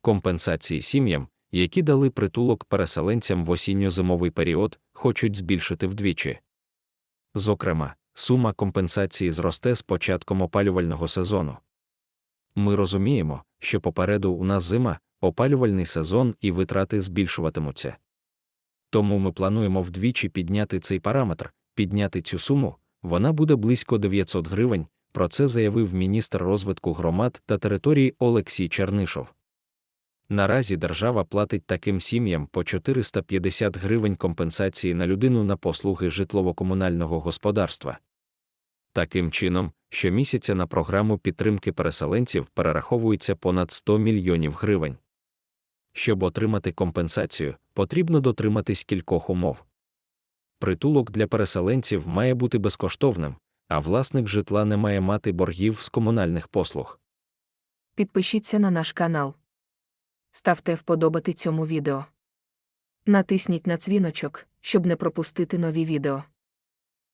компенсації сім'ям, які дали притулок переселенцям в осінньо-зимовий період, хочуть збільшити вдвічі. Зокрема, сума компенсації зросте з початком опалювального сезону. Ми розуміємо, що попереду у нас зима, опалювальний сезон і витрати збільшуватимуться. Тому ми плануємо вдвічі підняти цей параметр, підняти цю суму, вона буде близько 900 гривень, про це заявив міністр розвитку громад та територій Олексій Чернишов. Наразі держава платить таким сім'ям по 450 гривень компенсації на людину на послуги житлово-комунального господарства. Таким чином, щомісяця на програму підтримки переселенців перераховується понад 100 мільйонів гривень. Щоб отримати компенсацію, потрібно дотриматись кількох умов. Притулок для переселенців має бути безкоштовним, а власник житла не має мати боргів з комунальних послуг. Підпишіться на наш канал. Ставте вподобати цьому відео. Натисніть на дзвіночок, щоб не пропустити нові відео.